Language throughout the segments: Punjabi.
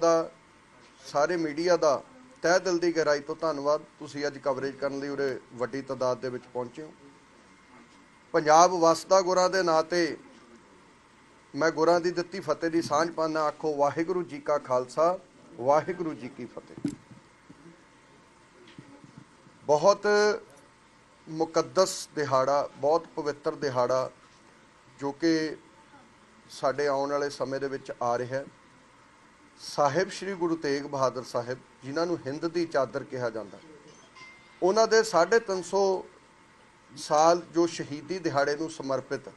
ਦਾ, ਸਾਰੇ ਮੀਡੀਆ ਦਾ ਤਹਿ ਦਿਲ ਦੀ ਗਹਿਰਾਈ ਤੋਂ ਧੰਨਵਾਦ। ਤੁਸੀਂ ਅੱਜ ਕਵਰੇਜ ਕਰਨ ਲਈ ਉਰੇ ਵੱਡੀ ਤਾਦਾਦ ਦੇ ਵਿੱਚ ਪਹੁੰਚੇ ਹੋ। ਪੰਜਾਬ ਵਸਦਾ ਗੁਰਾਂ ਦੇ ਨਾਂ ਤੇ ਮੈਂ ਗੁਰਾਂ ਦੀ ਦਿੱਤੀ ਫਤਿਹ ਦੀ ਸਾਂਝ ਪਾਣਾ ਆਖੋ ਵਾਹਿਗੁਰੂ ਜੀ ਕਾ ਖਾਲਸਾ, ਵਾਹਿਗੁਰੂ ਜੀ ਕੀ ਫਤਿਹ। ਬਹੁਤ ਮੁਕੱਦਸ ਦਿਹਾੜਾ, ਬਹੁਤ ਪਵਿੱਤਰ ਦਿਹਾੜਾ ਜੋ ਕਿ ਸਾਡੇ ਆਉਣ ਵਾਲੇ ਸਮੇਂ ਦੇ ਵਿੱਚ ਆ ਰਿਹਾ ਹੈ। ਸਾਹਿਬ ਸ੍ਰੀ ਗੁਰੂ ਤੇਗ ਬਹਾਦਰ ਸਾਹਿਬ, ਜਿਨ੍ਹਾਂ ਨੂੰ ਹਿੰਦ ਦੀ ਚਾਦਰ ਕਿਹਾ ਜਾਂਦਾ। ਉਹਨਾਂ ਦੇ 350 ਸਾਲ ਜੋ ਸ਼ਹੀਦੀ ਦਿਹਾੜੇ ਨੂੰ ਸਮਰਪਿਤ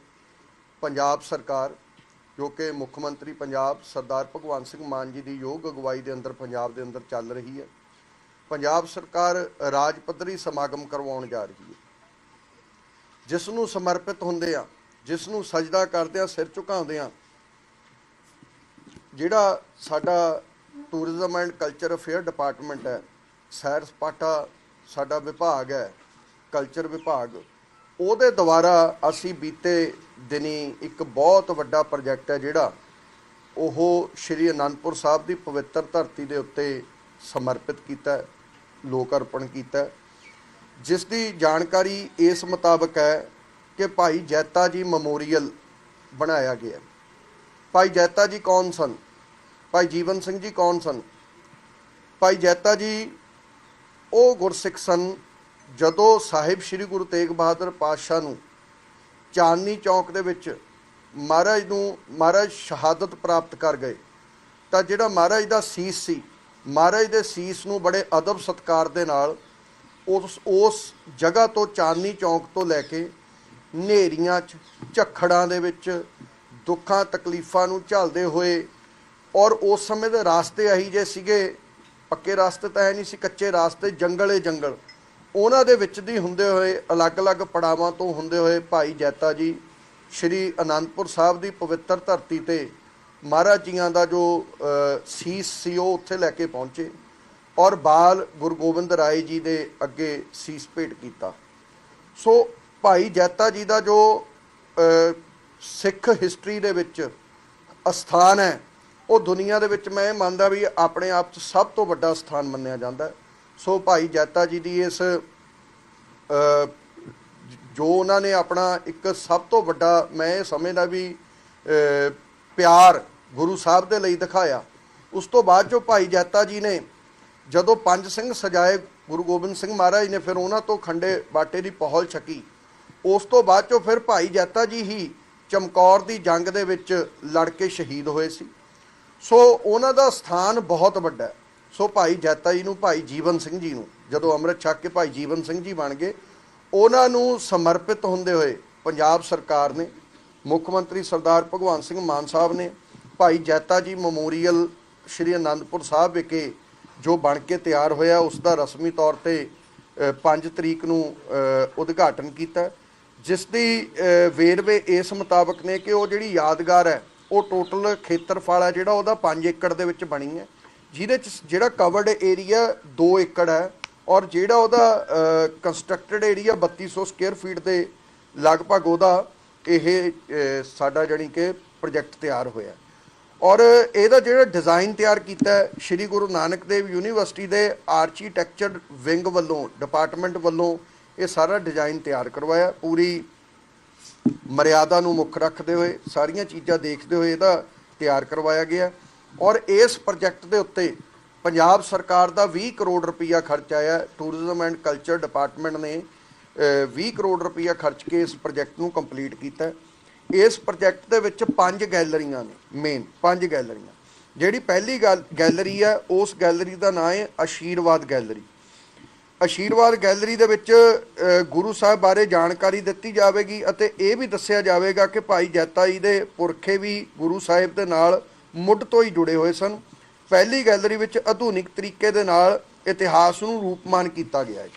ਪੰਜਾਬ ਸਰਕਾਰ, ਜੋ ਕਿ ਮੁੱਖ ਮੰਤਰੀ ਪੰਜਾਬ ਸਰਦਾਰ ਭਗਵੰਤ ਸਿੰਘ ਮਾਨ ਜੀ ਦੀ ਯੋਗ ਅਗਵਾਈ ਦੇ ਅੰਦਰ ਪੰਜਾਬ ਦੇ ਅੰਦਰ ਚੱਲ ਰਹੀ ਹੈ। ਪੰਜਾਬ ਸਰਕਾਰ ਰਾਜ ਪੱਧਰੀ ਸਮਾਗਮ ਕਰਵਾਉਣ ਜਾ ਰਹੀ ਹੈ। ਜਿਸ ਨੂੰ ਸਮਰਪਿਤ ਹੁੰਦੇ ਆ, ਜਿਸ ਨੂੰ ਸਜਦਾ ਕਰਦੇ ਆ, ਸਿਰ ਝੁਕਾਉਂਦੇ ਆ ਜਿਹੜਾ ਸਾਡਾ tourism and culture affair department ਹੈ, ਸੈਰ ਸਪਾਟਾ ਸਾਡਾ ਵਿਭਾਗ ਹੈ ਕਲਚਰ ਵਿਭਾਗ, ਉਹਦੇ ਦੁਆਰਾ ਅਸੀਂ ਬੀਤੇ ਦਿਨੀ ਇੱਕ ਬਹੁਤ ਵੱਡਾ ਪ੍ਰੋਜੈਕਟ ਹੈ ਜਿਹੜਾ ਉਹ ਸ਼੍ਰੀ ਅਨੰਦਪੁਰ ਸਾਹਿਬ ਦੀ ਪਵਿੱਤਰ ਧਰਤੀ ਦੇ ਉੱਤੇ ਸਮਰਪਿਤ ਕੀਤਾ ਲੋਕ ਅਰਪਣ ਕੀਤਾ ਜਿਸ ਦੀ ਜਾਣਕਾਰੀ ਇਸ ਮੁਤਾਬਕ ਹੈ ਕਿ ਭਾਈ ਜੈਤਾ ਜੀ ਮੈਮੋਰੀਅਲ ਬਣਾਇਆ ਗਿਆ ਭਾਈ ਜੈਤਾ ਜੀ ਕੌਣ ਸਨ? ਭਾਈ ਜੀਵਨ ਸਿੰਘ ਜੀ ਕੌਣ ਸਨ? ਭਾਈ ਜੈਤਾ ਜੀ, ਉਹ ਗੁਰਸਿੱਖ ਸਨ। ਜਦੋਂ ਸਾਹਿਬ ਸ੍ਰੀ ਗੁਰੂ ਤੇਗ ਬਹਾਦਰ ਪਾਤਸ਼ਾਹ ਨੂੰ ਚਾਂਦਨੀ ਚੌਕ ਦੇ ਵਿੱਚ ਮਹਾਰਾਜ ਨੂੰ, ਮਹਾਰਾਜ ਸ਼ਹਾਦਤ ਪ੍ਰਾਪਤ ਕਰ ਗਏ, ਤਾਂ ਜਿਹੜਾ ਮਹਾਰਾਜ ਦਾ ਸੀਸ ਸੀ, ਮਹਾਰਾਜ ਦੇ ਸੀਸ ਨੂੰ ਬੜੇ ਅਦਬ ਸਤਕਾਰ ਦੇ ਨਾਲ ਉਸ ਉਸ ਜਗ੍ਹਾ ਤੋਂ ਚਾਂਦਨੀ ਚੌਕ ਤੋਂ ਲੈ ਕੇ ਨੇਰੀਆਂ 'ਚ, ਝੱਖੜਾਂ ਦੇ ਵਿੱਚ ਦੁੱਖਾਂ, ਤਕਲੀਫਾਂ ਨੂੰ ਝੱਲਦੇ ਹੋਏ ਔਰ ਉਸ ਸਮੇਂ ਦੇ ਰਾਸਤੇ ਆਹੀ ਜੇ ਸੀਗੇ, ਪੱਕੇ ਰਾਸਤੇ ਤਾਂ ਹੈ ਨਹੀਂ ਸੀ, ਕੱਚੇ ਰਾਸਤੇ, ਜੰਗਲੇ ਜੰਗਲ। ਉਹਨਾਂ ਦੇ ਵਿੱਚ ਦੀ ਹੁੰਦੇ ਹੋਏ, ਅਲੱਗ-ਅਲੱਗ ਪੜਾਵਾਂ ਤੋਂ ਹੁੰਦੇ ਹੋਏ ਭਾਈ ਜੈਤਾ ਜੀ, ਸ਼੍ਰੀ ਅਨੰਦਪੁਰ ਸਾਹਿਬ ਦੀ ਪਵਿੱਤਰ ਧਰਤੀ ਤੇ ਮਹਾਰਾਜ ਜੀਆਂ ਦਾ ਜੋ ਸੀਸ ਸੀ, ਉਹ ਉੱਥੇ ਲੈ ਕੇ ਪਹੁੰਚੇ ਔਰ ਬਾਲ ਗੁਰੂ ਗੋਬਿੰਦ ਰਾਏ ਜੀ ਦੇ ਅੱਗੇ ਸੀਸ ਭੇਟ ਕੀਤਾ। ਸੋ ਭਾਈ ਜੈਤਾ ਜੀ ਦਾ ਜੋ ਸਿੱਖ ਹਿਸਟਰੀ ਦੇ ਵਿੱਚ ਅਸਥਾਨ ਹੈ ਉਹ ਦੁਨੀਆ ਦੇ ਵਿੱਚ ਮੈਂ ਇਹ ਮੰਨਦਾ ਵੀ ਆਪਣੇ ਆਪ 'ਚ ਸਭ ਤੋਂ ਵੱਡਾ ਸਥਾਨ ਮੰਨਿਆ ਜਾਂਦਾ ਸੋ ਭਾਈ ਜੈਤਾ ਜੀ ਦੀ ਇਸ ਜੋ ਉਹਨਾਂ ਨੇ ਆਪਣਾ ਇੱਕ ਸਭ ਤੋਂ ਵੱਡਾ ਮੈਂ ਇਹ ਸਮਝਦਾ ਵੀ ਪਿਆਰ ਗੁਰੂ ਸਾਹਿਬ ਦੇ ਲਈ ਦਿਖਾਇਆ। ਉਸ ਤੋਂ ਬਾਅਦ ਜੋ ਭਾਈ ਜੈਤਾ ਜੀ ਨੇ ਜਦੋਂ ਪੰਜ ਸਿੰਘ ਸਜਾਏ ਗੁਰੂ ਗੋਬਿੰਦ ਸਿੰਘ ਮਹਾਰਾਜ ਨੇ ਫਿਰ ਉਹਨਾਂ ਤੋਂ ਖੰਡੇ ਬਾਟੇ ਦੀ ਪਹਲ ਛਕੀ। ਉਸ ਤੋਂ ਬਾਅਦ ਚੋਂ ਫਿਰ ਭਾਈ ਜੈਤਾ ਜੀ ਹੀ ਚਮਕੌਰ ਦੀ ਜੰਗ ਦੇ ਵਿੱਚ ਲੜ ਕੇ ਸ਼ਹੀਦ ਹੋਏ ਸੀ। ਸੋ ਉਹਨਾਂ ਦਾ ਸਥਾਨ ਬਹੁਤ ਵੱਡਾ ਹੈ। ਸੋ ਭਾਈ ਜੈਤਾ ਜੀ ਨੂੰ, ਭਾਈ ਜੀਵਨ ਸਿੰਘ ਜੀ ਨੂੰ, ਜਦੋਂ ਅੰਮ੍ਰਿਤ ਛਕ ਕੇ ਭਾਈ ਜੀਵਨ ਸਿੰਘ ਜੀ ਬਣ ਗਏ, ਉਹਨਾਂ ਨੂੰ ਸਮਰਪਿਤ ਹੁੰਦੇ ਹੋਏ ਪੰਜਾਬ ਸਰਕਾਰ ਨੇ, ਮੁੱਖ ਮੰਤਰੀ ਸਰਦਾਰ ਭਗਵੰਤ ਸਿੰਘ ਮਾਨ ਸਾਹਿਬ ਨੇ, ਭਾਈ ਜੈਤਾ ਜੀ ਮੈਮੋਰੀਅਲ ਸ਼੍ਰੀ ਅਨੰਦਪੁਰ ਸਾਹਿਬ ਵਿਖੇ ਜੋ ਬਣ ਕੇ ਤਿਆਰ ਹੋਇਆ, ਉਸ ਦਾ ਰਸਮੀ ਤੌਰ ਤੇ 5 ਤਰੀਕ ਨੂੰ ਉਦਘਾਟਨ ਕੀਤਾ। ਜਿਸ ਦੀ ਵੇਰਵੇ ਇਸ ਮੁਤਾਬਕ ਨੇ ਕਿ ਉਹ ਜਿਹੜੀ ਯਾਦਗਾਰ ਹੈ ਉਹ ਟੋਟਲ ਖੇਤਰਫਲ ਹੈ ਜਿਹੜਾ ਉਹਦਾ 5 ਏਕੜ ਦੇ ਵਿੱਚ ਬਣੀ ਹੈ। ਜਿਹਦੇ ਚ ਜਿਹੜਾ ਕਵਰਡ ਏਰੀਆ 2 ਏਕੜ ਹੈ ਔਰ ਜਿਹੜਾ ਉਹਦਾ ਕੰਸਟਰਕਟਡ ਏਰੀਆ 3200 ਸਕੁਅਰ ਫੀਟ ਦੇ ਲਗਭਗ ਉਹਦਾ ਇਹ ਸਾਡਾ ਜਾਣੀ ਕਿ ਪ੍ਰੋਜੈਕਟ ਤਿਆਰ ਹੋਇਆ ਔਰ ਇਹਦਾ ਜਿਹੜਾ ਡਿਜ਼ਾਈਨ ਤਿਆਰ ਕੀਤਾ ਸ਼੍ਰੀ ਗੁਰੂ ਨਾਨਕ ਦੇਵ ਯੂਨੀਵਰਸਿਟੀ ਦੇ ਆਰਕੀਟੈਕਚਰ ਵਿੰਗ ਵੱਲੋਂ ਡਿਪਾਰਟਮੈਂਟ ਵੱਲੋਂ ਇਹ ਸਾਰਾ ਡਿਜ਼ਾਈਨ ਤਿਆਰ ਕਰਵਾਇਆ ਪੂਰੀ ਮਰਿਆਦਾ ਨੂੰ ਮੁੱਖ ਰੱਖਦੇ ਹੋਏ ਸਾਰੀਆਂ ਚੀਜ਼ਾਂ ਦੇਖਦੇ ਹੋਏ ਇਹਦਾ ਤਿਆਰ ਕਰਵਾਇਆ ਗਿਆ। ਔਰ ਇਸ ਪ੍ਰੋਜੈਕਟ ਦੇ ਉੱਤੇ ਪੰਜਾਬ ਸਰਕਾਰ ਦਾ 20 ਕਰੋੜ ਰੁਪਈਆ ਖਰਚ ਆਇਆ। ਟੂਰਿਜ਼ਮ ਐਂਡ ਕਲਚਰ ਡਿਪਾਰਟਮੈਂਟ ਨੇ ਅ, 20 ਕਰੋੜ ਰੁਪਈਆ ਖਰਚ ਕੇ ਇਸ ਪ੍ਰੋਜੈਕਟ ਨੂੰ ਕੰਪਲੀਟ ਕੀਤਾ। ਇਸ ਪ੍ਰੋਜੈਕਟ ਦੇ ਵਿੱਚ ਪੰਜ ਗੈਲਰੀਆਂ ਨੇ ਮੇਨ ਪੰਜ ਗੈਲਰੀਆਂ। ਜਿਹੜੀ ਪਹਿਲੀ ਗੱਲ ਗੈਲਰੀ ਹੈ ਉਸ ਗੈਲਰੀ ਦਾ ਨਾਮ ਹੈ ਆਸ਼ੀਰਵਾਦ ਗੈਲਰੀ। ਆਸ਼ੀਰਵਾਦ ਗੈਲਰੀ ਦੇ ਵਿੱਚ ਅ, ਗੁਰੂ ਸਾਹਿਬ ਬਾਰੇ ਜਾਣਕਾਰੀ ਦਿੱਤੀ ਜਾਵੇਗੀ ਅਤੇ ਇਹ ਵੀ ਦੱਸਿਆ ਜਾਵੇਗਾ ਕਿ ਭਾਈ ਜੈਤਾ ਜੀ ਦੇ ਪੁਰਖੇ ਵੀ ਗੁਰੂ ਸਾਹਿਬ ਦੇ ਨਾਲ ਮੁੱਢ ਤੋਂ ਹੀ ਜੁੜੇ ਹੋਏ ਸਨ। ਪਹਿਲੀ ਗੈਲਰੀ ਵਿੱਚ ਆਧੁਨਿਕ ਤਰੀਕੇ ਦੇ ਨਾਲ ਇਤਿਹਾਸ ਨੂੰ ਰੂਪਮਾਨ ਕੀਤਾ ਗਿਆ ਹੈ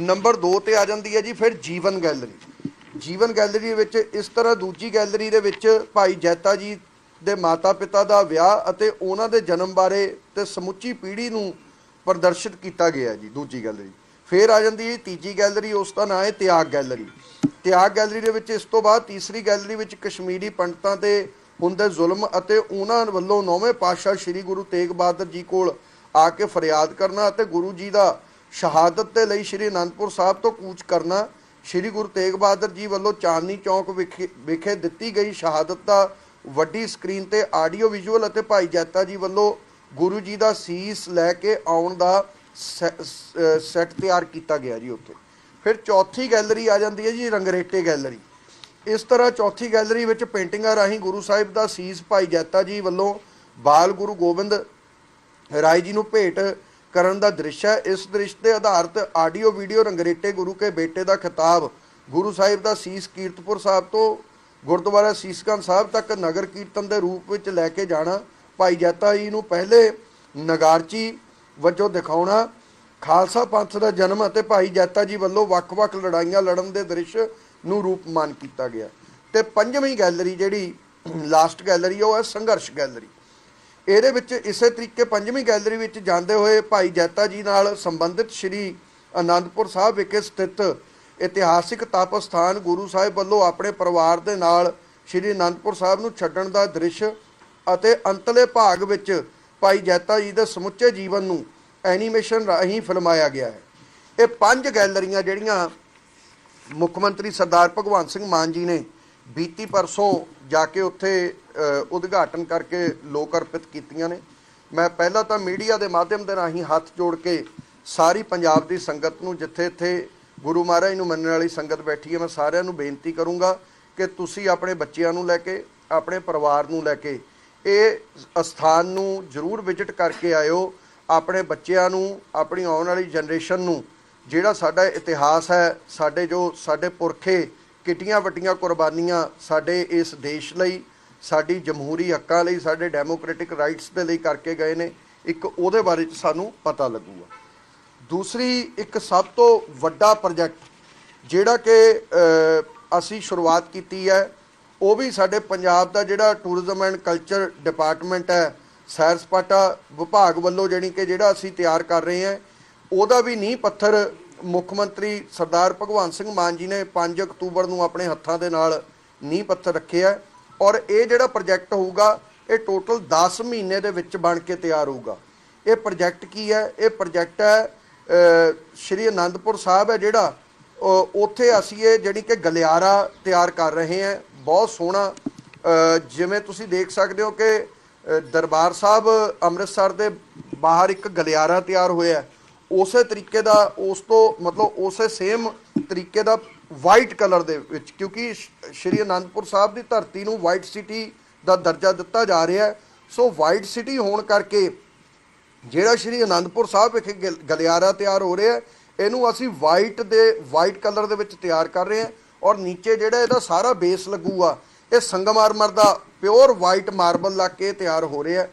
ਨੰਬਰ 2 ਤੇ ਆ ਜਾਂਦੀ ਹੈ ਜੀ ਫਿਰ ਜੀਵਨ ਗੈਲਰੀ। ਜੀਵਨ ਗੈਲਰੀ ਵਿੱਚ ਇਸ ਤਰ੍ਹਾਂ ਦੂਜੀ ਗੈਲਰੀ ਦੇ ਵਿੱਚ ਭਾਈ ਜੈਤਾ ਜੀ ਦੇ ਮਾਤਾ-ਪਿਤਾ ਦਾ ਵਿਆਹ ਅਤੇ ਉਹਨਾਂ ਦੇ ਜਨਮ ਬਾਰੇ ਤੇ ਸਮੁੱਚੀ ਪੀੜ੍ਹੀ ਨੂੰ ਪ੍ਰਦਰਸ਼ਿਤ ਕੀਤਾ ਗਿਆ ਜੀ, ਦੂਜੀ ਗੈਲਰੀ। ਫਿਰ ਆ ਜਾਂਦੀ ਹੈ ਤੀਜੀ ਗੈਲਰੀ, ਉਸ ਦਾ ਨਾਮ ਹੈ ਤਿਆਗ ਗੈਲਰੀ। ਤਿਆਗ ਗੈਲਰੀ ਦੇ ਵਿੱਚ ਇਸ ਤੋਂ ਬਾਅਦ ਤੀਸਰੀ ਗੈਲਰੀ ਵਿੱਚ ਕਸ਼ਮੀਰੀ ਪੰਡਤਾਂ ਤੇ ਹੁੰਦੇ ਜ਼ੁਲਮ ਅਤੇ ਉਹਨਾਂ ਵੱਲੋਂ ਨੌਵੇਂ ਪਾਤਸ਼ਾਹ ਸ੍ਰੀ ਗੁਰੂ ਤੇਗ ਬਹਾਦਰ ਜੀ ਕੋਲ ਆ ਕੇ ਫਰਿਆਦ ਕਰਨਾ ਅਤੇ ਗੁਰੂ ਜੀ ਦਾ ਸ਼ਹਾਦਤ ਦੇ ਲਈ ਸ੍ਰੀ ਅਨੰਦਪੁਰ ਸਾਹਿਬ ਤੋਂ ਕੂਚ ਕਰਨਾ, ਸ੍ਰੀ ਗੁਰੂ ਤੇਗ ਬਹਾਦਰ ਜੀ ਵੱਲੋਂ ਚਾਂਦਨੀ ਚੌਕ ਵਿਖੇ ਵਿਖੇ ਦਿੱਤੀ ਗਈ ਸ਼ਹਾਦਤ ਦਾ ਵੱਡੀ ਸਕਰੀਨ ਤੇ ਆਡੀਓ ਵਿਜ਼ੂਅਲ ਅਤੇ ਭਾਈ ਜੈਤਾ ਜੀ ਵੱਲੋਂ ਗੁਰੂ ਜੀ ਦਾ ਸੀਸ ਲੈ ਕੇ ਆਉਣ ਦਾ ਸੈੱਟ ਤਿਆਰ ਕੀਤਾ ਗਿਆ ਜੀ ਉੱਥੇ। ਫਿਰ ਚੌਥੀ ਗੈਲਰੀ ਆ ਜਾਂਦੀ ਹੈ ਜੀ, ਰੰਗਰੇਟੇ ਗੈਲਰੀ। ਇਸ ਤਰ੍ਹਾਂ ਚੌਥੀ ਗੈਲਰੀ ਵਿੱਚ ਪੇਂਟਿੰਗਾਂ ਰਾਹੀਂ ਗੁਰੂ ਸਾਹਿਬ ਦਾ ਸੀਸ ਭਾਈ ਜੈਤਾ ਜੀ ਵੱਲੋਂ ਬਾਲ ਗੁਰੂ ਗੋਬਿੰਦ ਰਾਏ ਜੀ ਨੂੰ ਭੇਟ ਕਰਨ ਦਾ ਦ੍ਰਿਸ਼ ਹੈ। ਇਸ ਦ੍ਰਿਸ਼ ਤੇ ਆਧਾਰਿਤ ਆਡੀਓ ਵੀਡੀਓ ਰੰਗਰੇਟੇ ਗੁਰੂ ਕੇ ਬੇਟੇ ਦਾ ਖਿਤਾਬ ਗੁਰੂ ਸਾਹਿਬ ਦਾ ਸੀਸ ਕੀਰਤਪੁਰ ਸਾਹਿਬ ਤੋਂ ਗੁਰਦੁਆਰਾ ਸੀਸਗੰਜ ਸਾਹਿਬ ਤੱਕ ਨਗਰ ਕੀਰਤਨ ਦੇ ਰੂਪ ਵਿੱਚ ਲੈ ਕੇ ਜਾਣਾ ਭਾਈ ਜੈਤਾ ਜੀ ਨੂੰ ਪਹਿਲੇ ਨਗਾਰਚੀ ਵਜੋਂ ਦਿਖਾਉਣਾ, ਖਾਲਸਾ ਪੰਥ ਦਾ ਜਨਮ ਅਤੇ ਭਾਈ ਜੈਤਾ ਜੀ ਵੱਲੋਂ ਵੱਖ-ਵੱਖ ਲੜਾਈਆਂ ਲੜਨ ਦੇ ਦ੍ਰਿਸ਼ ਨੂੰ ਰੂਪਮਾਨ ਕੀਤਾ ਗਿਆ। ਤੇ ਪੰਜਵੀਂ ਗੈਲਰੀ ਜਿਹੜੀ ਲਾਸਟ ਗੈਲਰੀ ਉਹ ਹੈ ਸੰਘਰਸ਼ ਗੈਲਰੀ। ਇਹਦੇ ਵਿੱਚ ਇਸੇ ਤਰੀਕੇ ਪੰਜਵੀਂ ਗੈਲਰੀ ਵਿੱਚ ਜਾਂਦੇ ਹੋਏ ਭਾਈ ਜੈਤਾ ਜੀ ਨਾਲ ਸੰਬੰਧਿਤ ਸ਼੍ਰੀ ਆਨੰਦਪੁਰ ਸਾਹਿਬ ਵਿਖੇ ਸਥਿਤ ਇਤਿਹਾਸਿਕ ਤਪ ਸਥਾਨ ਗੁਰੂ ਸਾਹਿਬ ਵੱਲੋਂ ਆਪਣੇ ਪਰਿਵਾਰ ਦੇ ਨਾਲ ਸ਼੍ਰੀ ਆਨੰਦਪੁਰ ਸਾਹਿਬ ਨੂੰ ਛੱਡਣ ਦਾ ਦ੍ਰਿਸ਼ ਅਤੇ ਅੰਤਲੇ ਭਾਗ ਵਿੱਚ ਭਾਈ ਜੈਤਾ ਜੀ ਦੇ ਸਮੁੱਚੇ ਜੀਵਨ ਨੂੰ ਐਨੀਮੇਸ਼ਨ ਰਾਹੀਂ ਫਿਲਮਾਇਆ ਗਿਆ ਹੈ। ਇਹ ਪੰਜ ਗੈਲਰੀਆਂ ਜਿਹੜੀਆਂ ਮੁੱਖ ਮੰਤਰੀ ਸਰਦਾਰ ਭਗਵੰਤ ਸਿੰਘ ਮਾਨ ਜੀ ਨੇ ਬੀਤੀ ਪਰਸੋਂ ਜਾ ਕੇ ਉੱਥੇ ਉਦਘਾਟਨ ਕਰਕੇ ਲੋਕ ਅਰਪਿਤ ਕੀਤੀਆਂ ਨੇ। ਮੈਂ ਪਹਿਲਾਂ ਤਾਂ ਮੀਡੀਆ ਦੇ ਮਾਧਿਅਮ ਦੇ ਰਾਹੀਂ ਹੱਥ ਜੋੜ ਕੇ ਸਾਰੀ ਪੰਜਾਬ ਦੀ ਸੰਗਤ ਨੂੰ ਜਿੱਥੇ ਇੱਥੇ ਗੁਰੂ ਮਹਾਰਾਜ ਨੂੰ ਮੰਨਣ ਵਾਲੀ ਸੰਗਤ ਬੈਠੀ ਹੈ, ਮੈਂ ਸਾਰਿਆਂ ਨੂੰ ਬੇਨਤੀ ਕਰੂੰਗਾ ਕਿ ਤੁਸੀਂ ਆਪਣੇ ਬੱਚਿਆਂ ਨੂੰ ਲੈ ਕੇ, ਆਪਣੇ ਪਰਿਵਾਰ ਨੂੰ ਲੈ ਕੇ ਇਹ ਅਸਥਾਨ ਨੂੰ ਜ਼ਰੂਰ ਵਿਜ਼ਿਟ ਕਰਕੇ ਆਇਓ। ਆਪਣੇ ਬੱਚਿਆਂ ਨੂੰ, ਆਪਣੀ ਆਉਣ ਵਾਲੀ ਜਨਰੇਸ਼ਨ ਨੂੰ, ਜਿਹੜਾ ਸਾਡਾ ਇਤਿਹਾਸ ਹੈ, ਸਾਡੇ ਜੋ ਸਾਡੇ ਪੁਰਖੇ ਕਿੱਟੀਆਂ ਵੱਟੀਆਂ ਕੁਰਬਾਨੀਆਂ ਸਾਡੇ ਇਸ ਦੇਸ਼ ਲਈ, ਸਾਡੀ ਜਮਹੂਰੀ ਹੱਕਾਂ ਲਈ, ਸਾਡੇ ਡੈਮੋਕ੍ਰੈਟਿਕ ਰਾਈਟਸ ਦੇ ਲਈ ਕਰਕੇ ਗਏ ਨੇ, ਇੱਕ ਉਹਦੇ ਬਾਰੇ 'ਚ ਸਾਨੂੰ ਪਤਾ ਲੱਗੂਗਾ। ਦੂਸਰੀ ਇੱਕ ਸਭ ਤੋਂ ਵੱਡਾ ਪ੍ਰੋਜੈਕਟ, ਜਿਹੜਾ ਕਿ ਅਸੀਂ ਸ਼ੁਰੂਆਤ ਕੀਤੀ ਹੈ ਉਹ ਵੀ ਸਾਡੇ ਪੰਜਾਬ ਦਾ ਜਿਹੜਾ ਟੂਰਿਜ਼ਮ ਐਂਡ ਕਲਚਰ ਡਿਪਾਰਟਮੈਂਟ ਹੈ, ਸੈਰ ਸਪਾਟਾ ਵਿਭਾਗ ਵੱਲੋਂ ਜਿਹੜੀ ਕਿ ਜਿਹੜਾ ਅਸੀਂ ਤਿਆਰ ਕਰ ਰਹੇ ਹਾਂ, ਉਹਦਾ ਵੀ ਨੀਂਹ ਪੱਥਰ ਮੁੱਖ ਮੰਤਰੀ ਸਰਦਾਰ ਭਗਵੰਤ ਸਿੰਘ ਮਾਨ ਜੀ ਨੇ 5 ਅਕਤੂਬਰ ਨੂੰ ਆਪਣੇ ਹੱਥਾਂ ਦੇ ਨਾਲ ਨੀਂਹ ਪੱਥਰ ਰੱਖਿਆ ਔਰ ਇਹ ਜਿਹੜਾ ਪ੍ਰੋਜੈਕਟ ਹੋਊਗਾ, ਇਹ ਟੋਟਲ 10 ਮਹੀਨੇ ਦੇ ਵਿੱਚ ਬਣ ਕੇ ਤਿਆਰ ਹੋਊਗਾ। ਇਹ ਪ੍ਰੋਜੈਕਟ ਕੀ ਹੈ? ਇਹ ਪ੍ਰੋਜੈਕਟ ਹੈ ਸ਼੍ਰੀ ਅਨੰਦਪੁਰ ਸਾਹਿਬ ਹੈ ਜਿਹੜਾ ਉੱਥੇ ਅਸੀਂ ਇਹ ਜਿਹੜੀ ਕਿ ਗਲਿਆਰਾ ਤਿਆਰ ਕਰ ਰਹੇ ਹਾਂ। ਬਹੁਤ ਸੋਹਣਾ ਜਿਵੇਂ ਤੁਸੀਂ ਦੇਖ ਸਕਦੇ ਹੋ ਕਿ ਦਰਬਾਰ ਸਾਹਿਬ ਅੰਮ੍ਰਿਤਸਰ ਦੇ ਬਾਹਰ ਇੱਕ ਗਲਿਆਰਾ ਤਿਆਰ ਹੋਇਆ ਉਸੇ ਤਰੀਕੇ ਦਾ ਉਸ ਤੋਂ, ਮਤਲਬ ਉਸੇ ਸੇਮ ਤਰੀਕੇ ਦਾ ਵਾਈਟ ਕਲਰ ਦੇ ਵਿੱਚ, ਕਿਉਂਕਿ ਸ਼੍ਰੀ ਅਨੰਦਪੁਰ ਸਾਹਿਬ ਦੀ ਧਰਤੀ ਨੂੰ ਵਾਈਟ ਸਿਟੀ ਦਾ ਦਰਜਾ ਦਿੱਤਾ ਜਾ ਰਿਹਾ ਹੈ। ਸੋ ਵਾਈਟ ਸਿਟੀ ਹੋਣ ਕਰਕੇ ਜਿਹੜਾ ਸ਼੍ਰੀ ਅਨੰਦਪੁਰ ਸਾਹਿਬ ਵਿਖੇ ਗਲ- ਗਲਿਆਰਾ ਤਿਆਰ ਹੋ ਰਿਹਾ ਇਹਨੂੰ ਅਸੀਂ ਵਾਈਟ ਦੇ ਵਾਈਟ ਕਲਰ ਦੇ ਵਿੱਚ ਤਿਆਰ ਕਰ ਰਹੇ ਹਾਂ। ਔਰ ਨੀਚੇ ਜਿਹੜਾ ਇਹਦਾ ਸਾਰਾ ਬੇਸ ਲੱਗੂਗਾ ਇਹ ਸੰਗਮਰਮਰ ਦਾ ਪਿਓਰ ਵਾਈਟ ਮਾਰਬਲ ਲਾ ਕੇ ਤਿਆਰ ਹੋ ਰਿਹਾ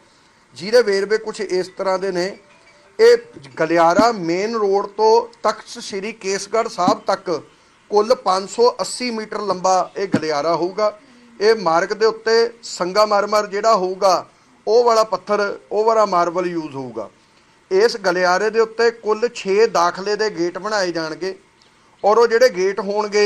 ਜਿਹਦੇ ਵੇਰਵੇ ਕੁਝ ਇਸ ਤਰ੍ਹਾਂ ਦੇ ਨੇ। ਇਹ ਗਲਿਆਰਾ ਮੇਨ ਰੋਡ ਤੋਂ ਤਖਤ ਸ੍ਰੀ ਕੇਸਗੜ੍ਹ ਸਾਹਿਬ ਤੱਕ ਕੁੱਲ 580 ਮੀਟਰ ਲੰਬਾ ਇਹ ਗਲਿਆਰਾ ਹੋਊਗਾ। ਇਹ ਮਾਰਗ ਦੇ ਉੱਤੇ ਸੰਗਮਰਮਰ ਜਿਹੜਾ ਹੋਊਗਾ, ਉਹ ਵਾਲਾ ਪੱਥਰ, ਉਹ ਵਾਲਾ ਮਾਰਬਲ ਯੂਜ਼ ਹੋਊਗਾ। ਇਸ ਗਲਿਆਰੇ ਦੇ ਉੱਤੇ ਕੁੱਲ 6 ਦਾਖਲੇ ਦੇ ਗੇਟ ਬਣਾਏ ਜਾਣਗੇ। ਔਰ ਉਹ ਜਿਹੜੇ ਗੇਟ ਹੋਣਗੇ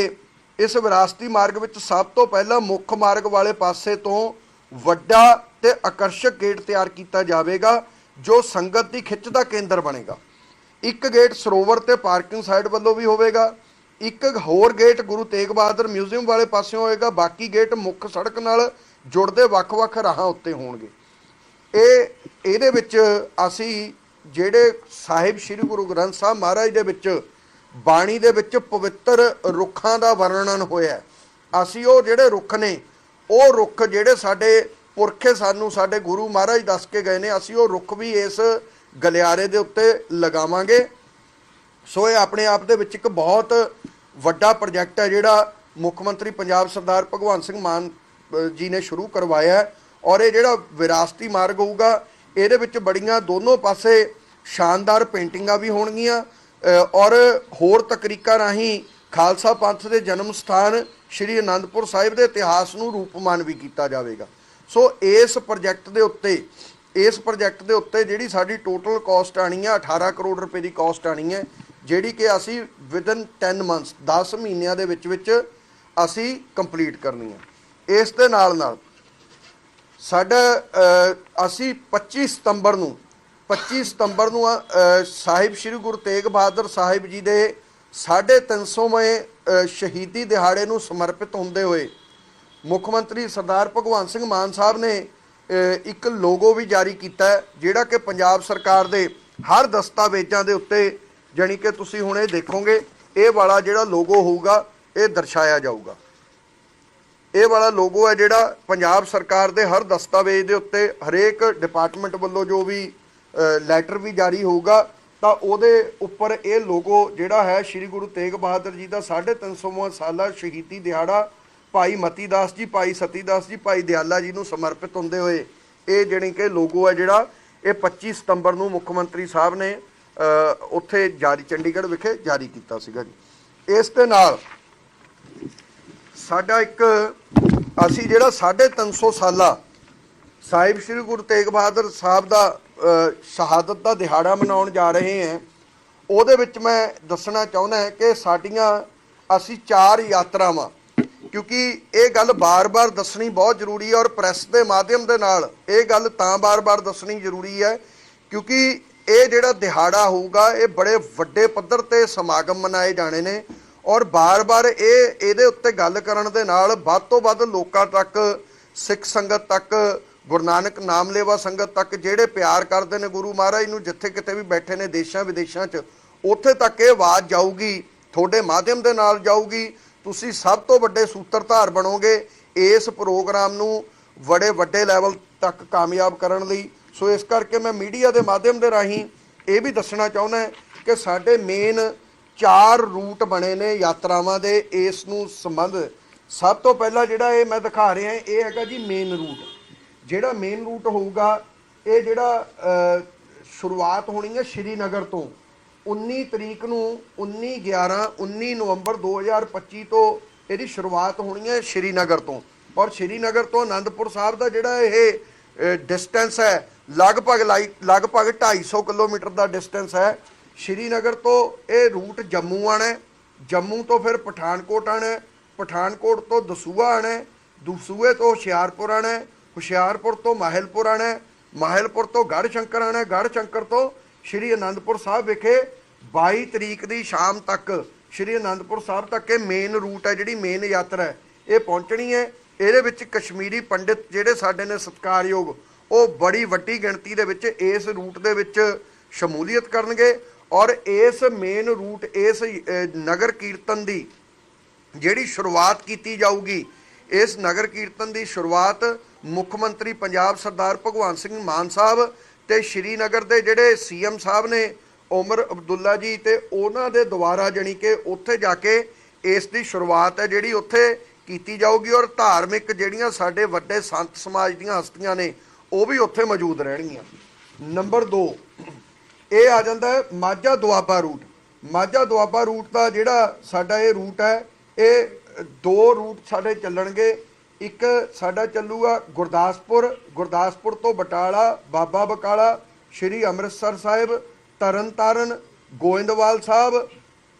ਇਸ ਵਿਰਾਸਤੀ ਮਾਰਗ ਵਿੱਚ ਸਭ ਤੋਂ ਪਹਿਲਾਂ ਮੁੱਖ ਮਾਰਗ ਵਾਲੇ ਪਾਸੇ ਤੋਂ ਵੱਡਾ ਤੇ ਆਕਰਸ਼ਕ ਗੇਟ ਤਿਆਰ ਕੀਤਾ ਜਾਵੇਗਾ, ਜੋ ਸੰਗਤ ਦੀ ਖਿੱਚ ਦਾ ਕੇਂਦਰ ਬਣੇਗਾ। ਇੱਕ ਗੇਟ ਸਰੋਵਰ ਤੇ ਪਾਰਕਿੰਗ ਸਾਈਡ ਵੱਲੋਂ ਵੀ ਹੋਵੇਗਾ, ਇੱਕ ਹੋਰ ਗੇਟ ਗੁਰੂ ਤੇਗ ਬਹਾਦਰ ਮਿਊਜ਼ੀਅਮ ਵਾਲੇ ਪਾਸਿਓਂ ਹੋਏਗਾ, ਬਾਕੀ ਗੇਟ ਮੁੱਖ ਸੜਕ ਨਾਲ ਜੁੜਦੇ ਵੱਖ-ਵੱਖ ਰਾਹਾਂ ਉੱਤੇ ਹੋਣਗੇ। ਇਹ, ਇਹਦੇ ਵਿੱਚ ਅਸੀਂ ਜਿਹੜੇ ਸਾਹਿਬ ਸ੍ਰੀ ਗੁਰੂ ਗ੍ਰੰਥ ਸਾਹਿਬ ਮਹਾਰਾਜ ਦੇ ਵਿੱਚ ਬਾਣੀ ਦੇ ਵਿੱਚ ਪਵਿੱਤਰ ਰੁੱਖਾਂ ਦਾ ਵਰਣਨ ਹੋਇਆ ਅਸੀਂ ਉਹ ਜਿਹੜੇ ਰੁੱਖ ਨੇ, ਉਹ ਰੁੱਖ ਜਿਹੜੇ ਸਾਡੇ ਪੁਰਖੇ ਸਾਨੂੰ, ਸਾਡੇ ਗੁਰੂ ਮਹਾਰਾਜ ਦੱਸ ਕੇ ਗਏ ਨੇ, ਅਸੀਂ ਉਹ ਰੁੱਖ ਵੀ ਇਸ ਗਲਿਆਰੇ ਦੇ ਉੱਤੇ ਲਗਾਵਾਂਗੇ। ਸੋ ਇਹ ਆਪਣੇ ਆਪ ਦੇ ਵਿੱਚ ਇੱਕ ਬਹੁਤ ਵੱਡਾ ਪ੍ਰੋਜੈਕਟ ਹੈ, ਜਿਹੜਾ ਮੁੱਖ ਮੰਤਰੀ ਪੰਜਾਬ ਸਰਦਾਰ ਭਗਵੰਤ ਸਿੰਘ ਮਾਨ ਜੀ ਨੇ ਸ਼ੁਰੂ ਕਰਵਾਇਆ ਹੈ। ਔਰ ਇਹ ਜਿਹੜਾ ਵਿਰਾਸਤੀ ਮਾਰਗ ਹੋਊਗਾ, ਇਹਦੇ ਵਿੱਚ ਬੜੀਆਂ ਦੋਨੋਂ ਪਾਸੇ ਸ਼ਾਨਦਾਰ ਪੇਂਟਿੰਗਾਂ ਵੀ ਹੋਣਗੀਆਂ। ਔਰ ਹੋਰ ਤਕਰੀਕਾਂ ਰਾਹੀਂ ਖਾਲਸਾ ਪੰਥ ਦੇ ਜਨਮ ਸਥਾਨ ਸ਼੍ਰੀ ਅਨੰਦਪੁਰ ਸਾਹਿਬ ਦੇ ਇਤਿਹਾਸ ਨੂੰ ਰੂਪਮਾਨ ਵੀ ਕੀਤਾ ਜਾਵੇਗਾ। ਸੋ ਇਸ ਪ੍ਰੋਜੈਕਟ ਦੇ ਉੱਤੇ, ਇਸ ਪ੍ਰੋਜੈਕਟ ਦੇ ਉੱਤੇ ਜਿਹੜੀ ਸਾਡੀ ਟੋਟਲ ਕਾਸਟ ਆਣੀ ਹੈ 18 ਕਰੋੜ ਰੁਪਏ ਦੀ ਕਾਸਟ ਆਣੀ ਹੈ, ਜਿਹੜੀ ਕਿ ਅਸੀਂ ਵਿਦਨ 10 ਮੰਥਸ 10 ਮਹੀਨਿਆਂ ਦੇ ਵਿੱਚ ਵਿੱਚ ਅਸੀਂ ਕੰਪਲੀਟ ਕਰਨੀ ਹੈ। ਇਸ ਦੇ ਨਾਲ ਨਾਲ ਸਾਡਾ ਅਸੀਂ 25 ਸਤੰਬਰ ਨੂੰ 25 ਸਤੰਬਰ ਨੂੰ ਸਾਹਿਬ ਸ੍ਰੀ ਗੁਰੂ ਤੇਗ ਬਹਾਦਰ ਸਾਹਿਬ ਜੀ ਦੇ 350ਵੇਂ ਅ, ਸ਼ਹੀਦੀ ਦਿਹਾੜੇ ਨੂੰ ਸਮਰਪਿਤ ਹੁੰਦੇ ਹੋਏ ਮੁੱਖ ਮੰਤਰੀ ਸਰਦਾਰ ਭਗਵੰਤ ਸਿੰਘ ਮਾਨ ਸਾਹਿਬ ਨੇ ਇੱਕ ਲੋਗੋ ਵੀ ਜਾਰੀ ਕੀਤਾ ਜਿਹੜਾ ਕਿ ਪੰਜਾਬ ਸਰਕਾਰ ਦੇ ਹਰ ਦਸਤਾਵੇਜ਼ਾਂ ਦੇ ਉੱਤੇ ਜਾਣੀ ਕਿ ਤੁਸੀਂ ਹੁਣ ਇਹ ਦੇਖੋਗੇ ਇਹ ਵਾਲਾ ਜਿਹੜਾ ਲੋਗੋ ਹੋਊਗਾ ਇਹ ਦਰਸਾਇਆ ਜਾਊਗਾ। ਇਹ ਵਾਲਾ ਲੋਗੋ ਹੈ ਜਿਹੜਾ ਪੰਜਾਬ ਸਰਕਾਰ ਦੇ ਹਰ ਦਸਤਾਵੇਜ਼ ਦੇ ਉੱਤੇ ਹਰੇਕ ਡਿਪਾਰਟਮੈਂਟ ਵੱਲੋਂ ਜੋ ਵੀ ਲੈਟਰ ਵੀ ਜਾਰੀ ਹੋਊਗਾ, ਤਾਂ ਉਹਦੇ ਉੱਪਰ ਇਹ ਲੋਗੋ ਜਿਹੜਾ ਹੈ ਸ੍ਰੀ ਗੁਰੂ ਤੇਗ ਬਹਾਦਰ ਜੀ ਦਾ 350ਵਾਂ ਸਾਲਾ ਸ਼ਹੀਦੀ ਦਿਹਾੜਾ, ਭਾਈ ਮਤੀ ਦਾਸ ਜੀ, ਭਾਈ ਸਤੀ ਦਾਸ ਜੀ, ਭਾਈ ਦਿਆਲਾ ਜੀ ਨੂੰ ਸਮਰਪਿਤ ਹੁੰਦੇ ਹੋਏ ਇਹ ਜਿਹੜੀ ਕਿ ਲੋਗੋ ਹੈ ਜਿਹੜਾ, ਇਹ 25 ਸਤੰਬਰ ਨੂੰ ਮੁੱਖ ਮੰਤਰੀ ਸਾਹਿਬ ਨੇ ਉੱਥੇ ਜਾਰੀ, ਚੰਡੀਗੜ੍ਹ ਵਿਖੇ ਜਾਰੀ ਕੀਤਾ ਸੀਗਾ ਜੀ। ਇਸ ਦੇ ਨਾਲ ਸਾਡਾ ਇੱਕ, ਅਸੀਂ ਜਿਹੜਾ 350 ਸਾਲਾ ਸਾਹਿਬ ਸ੍ਰੀ ਗੁਰੂ ਤੇਗ ਬਹਾਦਰ ਸਾਹਿਬ ਦਾ ਸ਼ਹਾਦਤ ਦਾ ਦਿਹਾੜਾ ਮਨਾਉਣ ਜਾ ਰਹੇ ਹਾਂ। ਉਹਦੇ ਵਿੱਚ ਮੈਂ ਦੱਸਣਾ ਚਾਹੁੰਦਾ ਹਾਂ ਕਿ ਸਾਡੀਆਂ ਅਸੀਂ ਚਾਰ ਯਾਤਰਾਵਾਂ, ਕਿਉਂਕਿ ਇਹ ਗੱਲ ਬਾਰ-ਬਾਰ ਦੱਸਣੀ ਬਹੁਤ ਜ਼ਰੂਰੀ ਹੈ ਔਰ ਪ੍ਰੈਸ ਦੇ ਮਾਧਿਅਮ ਦੇ ਨਾਲ ਇਹ ਗੱਲ ਤਾਂ ਬਾਰ-ਬਾਰ ਦੱਸਣੀ ਜ਼ਰੂਰੀ ਹੈ, ਕਿਉਂਕਿ ਇਹ ਜਿਹੜਾ ਦਿਹਾੜਾ ਹੋਊਗਾ, ਇਹ ਬੜੇ ਵੱਡੇ ਪੱਧਰ ਤੇ ਸਮਾਗਮ ਮਨਾਏ ਜਾਣੇ ਨੇ ਔਰ ਬਾਰ-ਬਾਰ ਇਹ, ਇਹਦੇ ਉੱਤੇ ਗੱਲ ਕਰਨ ਦੇ ਨਾਲ ਵੱਧ ਤੋਂ ਵੱਧ ਲੋਕਾਂ ਤੱਕ, ਸਿੱਖ ਸੰਗਤ ਤੱਕ ਗੁਰੂ ਨਾਨਕ ਨਾਮ ਲੇਵਾ ਸੰਗਤ ਤੱਕ ਜਿਹੜੇ ਪਿਆਰ ਕਰਦੇ ਨੇ ਗੁਰੂ ਮਹਾਰਾਜ ਨੂੰ, ਜਿੱਥੇ ਕਿਤੇ ਵੀ ਬੈਠੇ ਨੇ ਦੇਸ਼ਾਂ ਵਿਦੇਸ਼ਾਂ 'ਚ, ਉੱਥੇ ਤੱਕ ਇਹ ਆਵਾਜ਼ ਜਾਊਗੀ, ਤੁਹਾਡੇ ਮਾਧਿਅਮ ਦੇ ਨਾਲ ਜਾਊਗੀ। ਤੁਸੀਂ ਸਭ ਤੋਂ ਵੱਡੇ ਸੂਤਰਧਾਰ ਬਣੋਗੇ ਇਸ ਪ੍ਰੋਗਰਾਮ ਨੂੰ ਬੜੇ ਵੱਡੇ ਲੈਵਲ ਤੱਕ ਕਾਮਯਾਬ ਕਰਨ ਲਈ। ਸੋ ਇਸ ਕਰਕੇ ਮੈਂ ਮੀਡੀਆ ਦੇ ਮਾਧਿਅਮ ਦੇ ਰਾਹੀਂ ਇਹ ਵੀ ਦੱਸਣਾ ਚਾਹੁੰਦਾ ਕਿ ਸਾਡੇ ਮੇਨ ਚਾਰ ਰੂਟ ਬਣੇ ਨੇ ਯਾਤਰਾਵਾਂ ਦੇ ਇਸ ਨੂੰ ਸੰਬੰਧ। ਸਭ ਤੋਂ ਪਹਿਲਾਂ ਜਿਹੜਾ ਇਹ ਮੈਂ ਦਿਖਾ ਰਿਹਾ, ਇਹ ਹੈਗਾ ਜੀ ਮੇਨ ਰੂਟ ਜਿਹੜਾ ਮੇਨ ਰੂਟ ਹੋਊਗਾ, ਇਹ ਜਿਹੜਾ ਸ਼ੁਰੂਆਤ ਹੋਣੀ ਹੈ ਸ਼੍ਰੀਨਗਰ ਤੋਂ। 19 ਤਰੀਕ ਨੂੰ 19 11 19 ਨਵੰਬਰ 2025 ਤੋਂ ਇਹਦੀ ਸ਼ੁਰੂਆਤ ਹੋਣੀ ਹੈ ਸ਼੍ਰੀਨਗਰ ਤੋਂ। ਔਰ ਸ਼੍ਰੀਨਗਰ ਤੋਂ ਆਨੰਦਪੁਰ ਸਾਹਿਬ ਦਾ ਜਿਹੜਾ ਇਹ ਡਿਸਟੈਂਸ ਹੈ, ਲਗਭਗ ਲਾਈ- ਲਗਭਗ 250 ਕਿਲੋਮੀਟਰ ਦਾ ਡਿਸਟੈਂਸ ਹੈ। ਸ਼੍ਰੀਨਗਰ ਤੋਂ ਇਹ ਰੂਟ ਜੰਮੂ ਆਣਾ ਜੰਮੂ ਤੋਂ ਫਿਰ ਪਠਾਨਕੋਟ ਆਣਾ ਪਠਾਨਕੋਟ ਤੋਂ ਦਸੂਆ ਆਣਾ ਹੈ। ਦਸੂਏ ਤੋਂ ਹੁਸ਼ਿਆਰਪੁਰ ਆਣਾ ਹੁਸ਼ਿਆਰਪੁਰ ਤੋਂ ਮਾਹਿਲਪੁਰ ਆਣਾ ਹੈ। ਮਾਹਿਲਪੁਰ ਤੋਂ ਗੜ੍ਹ ਸ਼ੰਕਰ ਆਣਾ ਹੈ। ਗੜ੍ਹ ਸ਼ੰਕਰ ਤੋਂ ਸ਼੍ਰੀ ਅਨੰਦਪੁਰ ਸਾਹਿਬ ਵਿਖੇ 22 ਤਰੀਕ ਦੀ ਸ਼ਾਮ ਤੱਕ ਸ਼੍ਰੀ ਅਨੰਦਪੁਰ ਸਾਹਿਬ ਤੱਕ ਇਹ ਮੇਨ ਰੂਟ ਹੈ, ਜਿਹੜੀ ਮੇਨ ਯਾਤਰਾ ਹੈ, ਇਹ ਪਹੁੰਚਣੀ ਹੈ। ਇਹਦੇ ਵਿੱਚ ਕਸ਼ਮੀਰੀ ਪੰਡਿਤ ਜਿਹੜੇ ਸਾਡੇ ਨੇ ਸਤਿਕਾਰਯੋਗ, ਉਹ ਬੜੀ ਵੱਡੀ ਗਿਣਤੀ ਦੇ ਵਿੱਚ ਇਸ ਰੂਟ ਦੇ ਵਿੱਚ ਸ਼ਮੂਲੀਅਤ ਕਰਨਗੇ ਔਰ ਇਸ ਮੇਨ ਰੂਟ ਇਸ ਨਗਰ ਕੀਰਤਨ ਦੀ ਜਿਹੜੀ ਸ਼ੁਰੂਆਤ ਕੀਤੀ ਜਾਊਗੀ, ਇਸ ਨਗਰ ਕੀਰਤਨ ਦੀ ਸ਼ੁਰੂਆਤ ਮੁੱਖ ਮੰਤਰੀ ਪੰਜਾਬ ਸਰਦਾਰ ਭਗਵੰਤ ਸਿੰਘ ਮਾਨ ਸਾਹਿਬ ਤੇ ਸ਼੍ਰੀਨਗਰ ਦੇ ਜਿਹੜੇ ਸੀਐਮ ਸਾਹਿਬ ਨੇ, ਉਮਰ ਅਬਦੁੱਲਾ ਜੀ ਤੇ ਉਹਨਾਂ ਦੇ ਦੁਆਰਾ ਜਾਣੀ ਕਿ ਉੱਥੇ ਜਾ ਕੇ ਇਸ ਦੀ ਸ਼ੁਰੂਆਤ ਹੈ ਜਿਹੜੀ ਉੱਥੇ ਕੀਤੀ ਜਾਊਗੀ ਔਰ ਧਾਰਮਿਕ ਜਿਹੜੀਆਂ ਸਾਡੇ ਵੱਡੇ ਸੰਤ ਸਮਾਜ ਦੀਆਂ ਹਸਤੀਆਂ ਨੇ, ਉਹ ਵੀ ਉੱਥੇ ਮੌਜੂਦ ਰਹਿਣਗੀਆਂ। ਨੰਬਰ 2 ਇਹ ਆ ਜਾਂਦਾ ਹੈ ਮਾਝਾ ਦੁਆਬਾ ਰੂਟ। ਮਾਝਾ ਦੁਆਬਾ ਰੂਟ ਦਾ ਜਿਹੜਾ ਸਾਡਾ ਇਹ ਰੂਟ ਹੈ, ਇਹ ਦੋ ਰੂਟ ਸਾਡੇ ਚੱਲਣਗੇ। ਇੱਕ ਸਾਡਾ ਚੱਲੂਗਾ ਗੁਰਦਾਸਪੁਰ ਗੁਰਦਾਸਪੁਰ ਤੋਂ ਬਟਾਲਾ, ਬਾਬਾ ਬਕਾਲਾ, ਸ਼੍ਰੀ ਅੰਮ੍ਰਿਤਸਰ ਸਾਹਿਬ ਤਰਨਤਾਰਨ ਗੋਇੰਦਵਾਲ ਸਾਹਿਬ,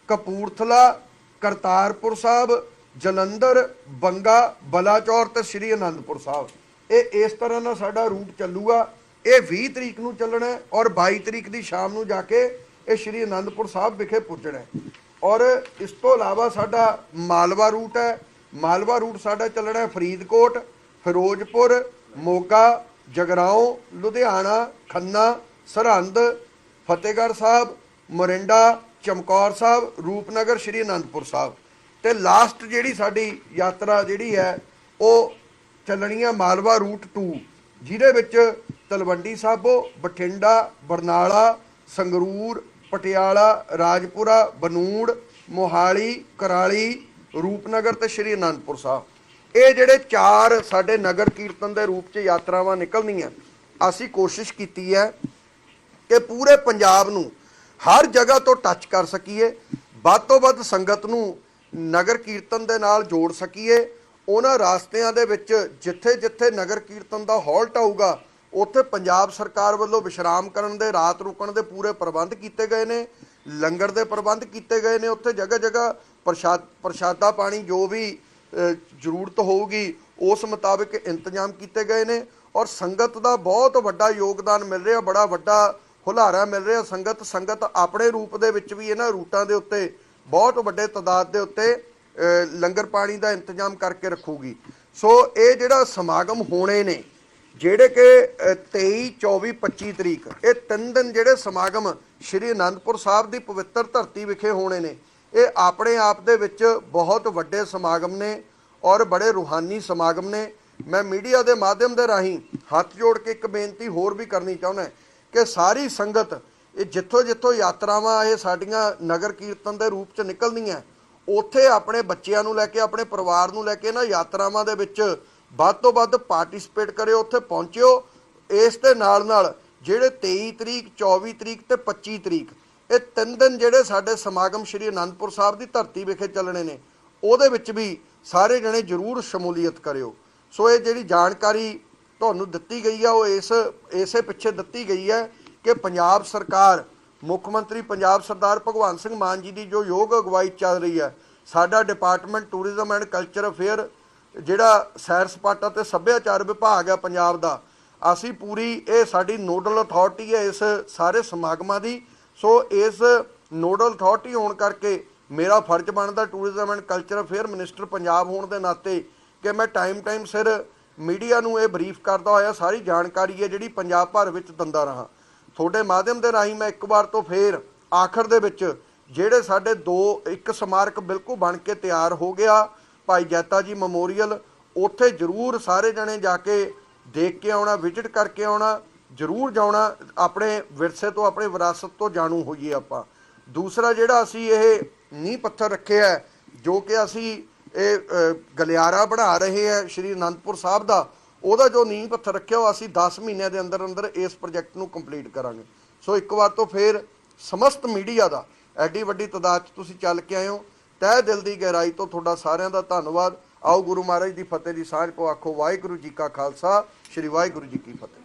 ਕਪੂਰਥਲਾ, ਕਰਤਾਰਪੁਰ ਸਾਹਿਬ, ਜਲੰਧਰ, ਬੰਗਾ, ਬਲਾਚੌਰ ਤੇ ਸ਼੍ਰੀ ਅਨੰਦਪੁਰ ਸਾਹਿਬ। ਇਹ ਇਸ ਤਰ੍ਹਾਂ ਨਾਲ ਸਾਡਾ ਰੂਟ ਚੱਲੂਗਾ। ਇਹ 20 ਤਰੀਕ ਨੂੰ ਚੱਲਣਾ ਔਰ 22 ਤਰੀਕ ਦੀ ਸ਼ਾਮ ਨੂੰ ਜਾ ਕੇ ਇਹ ਸ਼੍ਰੀ ਅਨੰਦਪੁਰ ਸਾਹਿਬ ਵਿਖੇ ਪੁੱਜਣਾ ਔਰ ਇਸ ਤੋਂ ਇਲਾਵਾ ਸਾਡਾ ਮਾਲਵਾ ਰੂਟ ਹੈ। ਮਾਲਵਾ ਰੂਟ ਸਾਡਾ ਚੱਲਣਾ ਹੈ ਫਰੀਦਕੋਟ, ਫਿਰੋਜ਼ਪੁਰ, ਮੋਗਾ, ਜਗਰਾਉਂ, ਲੁਧਿਆਣਾ, ਖੰਨਾ, ਸਰਹੰਦ, ਫਤਿਹਗੜ੍ਹ ਸਾਹਿਬ, ਮੋਰਿੰਡਾ, ਚਮਕੌਰ ਸਾਹਿਬ, ਰੂਪਨਗਰ, ਸ਼੍ਰੀ ਅਨੰਦਪੁਰ ਸਾਹਿਬ। ਤੇ ਲਾਸਟ ਜਿਹੜੀ ਸਾਡੀ ਯਾਤਰਾ ਜਿਹੜੀ ਹੈ, ਉਹ ਚੱਲਣੀ ਹੈ ਮਾਲਵਾ ਰੂਟ 2 ਜਿਹਦੇ ਵਿੱਚ ਤਲਵੰਡੀ ਸਾਬੋ, ਬਠਿੰਡਾ, ਬਰਨਾਲਾ, ਸੰਗਰੂਰ, ਪਟਿਆਲਾ, ਰਾਜਪੁਰਾ, ਬਨੂੜ, ਮੋਹਾਲੀ, ਕਰਾਲੀ ਰੂਪਨਗਰ ਤੇ ਸ਼੍ਰੀ ਅਨੰਦਪੁਰ ਸਾਹਿਬ। ਇਹ ਜਿਹੜੇ ਚਾਰ ਸਾਡੇ ਨਗਰ ਕੀਰਤਨ ਦੇ ਰੂਪ 'ਚ ਯਾਤਰਾਵਾਂ ਨਿਕਲਣੀਆਂ, ਅਸੀਂ ਕੋਸ਼ਿਸ਼ ਕੀਤੀ ਹੈ ਕਿ ਪੂਰੇ ਪੰਜਾਬ ਨੂੰ ਹਰ ਜਗ੍ਹਾ ਤੋਂ ਟੱਚ ਕਰ ਸਕੀਏ, ਵੱਧ ਤੋਂ ਵੱਧ ਸੰਗਤ ਨੂੰ ਨਗਰ ਕੀਰਤਨ ਦੇ ਨਾਲ ਜੋੜ ਸਕੀਏ। ਉਹਨਾਂ ਰਾਸਤਿਆਂ ਦੇ ਵਿੱਚ ਜਿੱਥੇ-ਜਿੱਥੇ ਨਗਰ ਕੀਰਤਨ ਦਾ ਹਾਲਟ ਆਊਗਾ, ਉੱਥੇ ਪੰਜਾਬ ਸਰਕਾਰ ਵੱਲੋਂ ਵਿਸ਼ਰਾਮ ਕਰਨ ਦੇ, ਰਾਤ ਰੁਕਣ ਦੇ ਪੂਰੇ ਪ੍ਰਬੰਧ ਕੀਤੇ ਗਏ ਨੇ, ਲੰਗਰ ਦੇ ਪ੍ਰਬੰਧ ਕੀਤੇ ਗਏ ਨੇ, ਉੱਥੇ ਜਗ੍ਹਾ-ਜਗ੍ਹਾ ਪ੍ਰਸ਼ਾਦ ਪ੍ਰਸ਼ਾਦਾ ਪਾਣੀ ਜੋ ਵੀ ਜ਼ਰੂਰਤ ਹੋਊਗੀ ਉਸ ਮੁਤਾਬਕ ਇੰਤਜ਼ਾਮ ਕੀਤੇ ਗਏ ਨੇ ਔਰ ਸੰਗਤ ਦਾ ਬਹੁਤ ਵੱਡਾ ਯੋਗਦਾਨ ਮਿਲ ਰਿਹਾ ਬੜਾ ਵੱਡਾ ਹੁਲਾਰਾ ਮਿਲ ਰਿਹਾ। ਸੰਗਤ ਸੰਗਤ ਆਪਣੇ ਰੂਪ ਦੇ ਵਿੱਚ ਵੀ ਇਹਨਾਂ ਰੂਟਾਂ ਦੇ ਉੱਤੇ ਬਹੁਤ ਵੱਡੇ ਤਦਾਦ ਦੇ ਉੱਤੇ ਲੰਗਰ ਪਾਣੀ ਦਾ ਇੰਤਜ਼ਾਮ ਕਰਕੇ ਰੱਖੂਗੀ। ਸੋ ਇਹ ਜਿਹੜਾ ਸਮਾਗਮ ਹੋਣੇ ਨੇ ਜਿਹੜੇ ਕਿ ਅ, 23 24 25 ਤਰੀਕ ਇਹ ਤਿੰਨ ਦਿਨ ਜਿਹੜੇ ਸਮਾਗਮ ਸ਼੍ਰੀ ਅਨੰਦਪੁਰ ਸਾਹਿਬ ਦੀ ਪਵਿੱਤਰ ਧਰਤੀ ਵਿਖੇ ਹੋਣੇ ਨੇ। ਇਹ ਆਪਣੇ ਆਪ ਦੇ ਵਿੱਚ ਬਹੁਤ ਵੱਡੇ ਸਮਾਗਮ ਨੇ ਔਰ ਬੜੇ ਰੂਹਾਨੀ ਸਮਾਗਮ ਨੇ। ਮੈਂ ਮੀਡੀਆ ਦੇ ਮਾਧਿਅਮ ਦੇ ਰਾਹੀਂ ਹੱਥ ਜੋੜ ਕੇ ਇੱਕ ਬੇਨਤੀ ਹੋਰ ਵੀ ਕਰਨੀ ਚਾਹੁੰਦਾ ਕਿ ਸਾਰੀ ਸੰਗਤ, ਇਹ ਜਿੱਥੋਂ ਜਿੱਥੋਂ ਯਾਤਰਾਵਾਂ ਇਹ ਸਾਡੀਆਂ ਨਗਰ ਕੀਰਤਨ ਦੇ ਰੂਪ ਚ ਨਿਕਲਦੀਆਂ, ਉੱਥੇ ਆਪਣੇ ਬੱਚਿਆਂ ਨੂੰ ਲੈ ਕੇ, ਆਪਣੇ ਪਰਿਵਾਰ ਨੂੰ ਲੈ ਕੇ ਨਾ ਯਾਤਰਾਵਾਂ ਦੇ ਵਿੱਚ ਵੱਧ ਤੋਂ ਵੱਧ ਪਾਰਟਿਸਿਪੇਟ ਕਰਿਓ, ਉੱਥੇ ਪਹੁੰਚਿਓ। ਇਸ ਦੇ ਨਾਲ ਨਾਲ ਜਿਹੜੇ 23 ਤਰੀਕ 24 ਤਰੀਕ ਤੇ 25 ਤਰੀਕ ਇਹ ਤਿੰਨ ਦਿਨ ਜਿਹੜੇ ਸਾਡੇ ਸਮਾਗਮ ਸ਼੍ਰੀ ਅਨੰਦਪੁਰ ਸਾਹਿਬ ਦੀ ਧਰਤੀ ਵਿਖੇ ਚੱਲਣੇ ਨੇ, ਉਹਦੇ ਵਿੱਚ ਵੀ ਸਾਰੇ ਜਣੇ ਜ਼ਰੂਰ ਸ਼ਮੂਲੀਅਤ ਕਰਿਓ। ਸੋ ਇਹ ਜਿਹੜੀ ਜਾਣਕਾਰੀ ਤੁਹਾਨੂੰ ਦਿੱਤੀ ਗਈ ਆ, ਉਹ ਇਸ, ਇਸੇ ਪਿੱਛੇ ਦਿੱਤੀ ਗਈ ਹੈ ਕਿ ਪੰਜਾਬ ਸਰਕਾਰ, ਮੁੱਖ ਮੰਤਰੀ ਪੰਜਾਬ ਸਰਦਾਰ ਭਗਵੰਤ ਸਿੰਘ ਮਾਨ ਜੀ ਦੀ ਜੋ ਯੋਗ ਅਗਵਾਈ ਚੱਲ ਰਹੀ ਹੈ, ਸਾਡਾ department tourism and culture affair ਜਿਹੜਾ ਸੈਰ ਸਪਾਟਾ ਤੇ ਸੱਭਿਆਚਾਰ ਵਿਭਾਗ ਹੈ ਪੰਜਾਬ ਦਾ, ਅਸੀਂ ਪੂਰੀ ਇਹ ਸਾਡੀ ਨੋਡਲ ਅਥਾਰਟੀ ਹੈ ਇਸ ਸਾਰੇ ਸਮਾਗਮਾਂ ਦੀ ਸੋ ਇਸ ਨੋਡਲ ਅਥਾਰਟੀ ਹੋਣ ਕਰਕੇ ਮੇਰਾ ਫਰਜ਼ ਬਣਦਾ tourism and culture affair minister Punjab ਹੋਣ ਦੇ ਨਾਤੇ ਕਿ ਮੈਂ ਟਾਈਮ ਟਾਈਮ ਸਿਰ ਮੀਡੀਆ ਨੂੰ ਇਹ ਬਰੀਫ ਕਰਦਾ ਹੋਇਆ, ਸਾਰੀ ਜਾਣਕਾਰੀ ਹੈ ਜਿਹੜੀ ਪੰਜਾਬ ਭਰ ਵਿੱਚ ਦਿੰਦਾ ਰਹਾ। ਤੁਹਾਡੇ ਮਾਧਿਅਮ ਦੇ ਰਾਹੀਂ ਮੈਂ ਇੱਕ ਵਾਰ ਤੋਂ ਫੇਰ ਆਖਰ ਦੇ ਵਿੱਚ ਜਿਹੜੇ ਸਾਡੇ ਦੋ ਇੱਕ ਸਮਾਰਕ ਬਿਲਕੁਲ ਬਣ ਕੇ ਤਿਆਰ ਹੋ ਗਿਆ, ਭਾਈ ਜੈਤਾ ਜੀ ਮੈਮੋਰੀਅਲ ਉੱਥੇ ਜ਼ਰੂਰ ਸਾਰੇ ਜਣੇ ਜਾ ਕੇ ਦੇਖ ਕੇ ਆਉਣਾ ਵਿਜ਼ਿਟ ਕਰਕੇ ਆਉਣਾ ਜ਼ਰੂਰ ਜਾਣਾ ਆਪਣੇ ਵਿਰਸੇ ਤੋਂ ਆਪਣੇ ਵਿਰਾਸਤ ਤੋਂ ਜਾਣੂ ਹੋਈਏ ਆਪਾਂ। ਦੂਸਰਾ ਜਿਹੜਾ ਅਸੀਂ ਇਹ ਨੀਂਹ ਪੱਥਰ ਰੱਖਿਆ ਹੈ, ਜੋ ਕਿ ਅਸੀਂ ਇਹ ਗਲਿਆਰਾ ਬਣਾ ਰਹੇ ਹੈ ਸ਼੍ਰੀ ਅਨੰਦਪੁਰ ਸਾਹਿਬ ਦਾ ਉਹਦਾ ਜੋ ਨੀਂਹ ਪੱਥਰ ਰੱਖਿਆ ਉਹ ਅਸੀਂ 10 ਮਹੀਨਿਆਂ ਦੇ ਅੰਦਰ ਅੰਦਰ ਇਸ ਪ੍ਰੋਜੈਕਟ ਨੂੰ ਕੰਪਲੀਟ ਕਰਾਂਗੇ। ਸੋ ਇੱਕ ਵਾਰ ਤੋਂ ਫੇਰ ਸਮਸਤ ਮੀਡੀਆ ਦਾ ਐਡੀ ਵੱਡੀ ਤਾਦਾਦ 'ਚ ਤੁਸੀਂ ਚੱਲ ਕੇ ਆਏ ਹੋ। ਤਹਿ ਦਿਲ ਦੀ ਗਹਿਰਾਈ ਤੋਂ ਤੁਹਾਡਾ ਸਾਰਿਆਂ ਦਾ ਧੰਨਵਾਦ। ਆਓ ਗੁਰੂ ਮਹਾਰਾਜ ਦੀ ਫਤਿਹ ਦੀ ਸਾਂਝ ਕੋ ਆਖੋ। ਵਾਹਿਗੁਰੂ ਜੀ ਕਾ ਖਾਲਸਾ ਸ੍ਰੀ ਵਾਹਿਗੁਰੂ ਜੀ ਕੀ ਫਤਿਹ।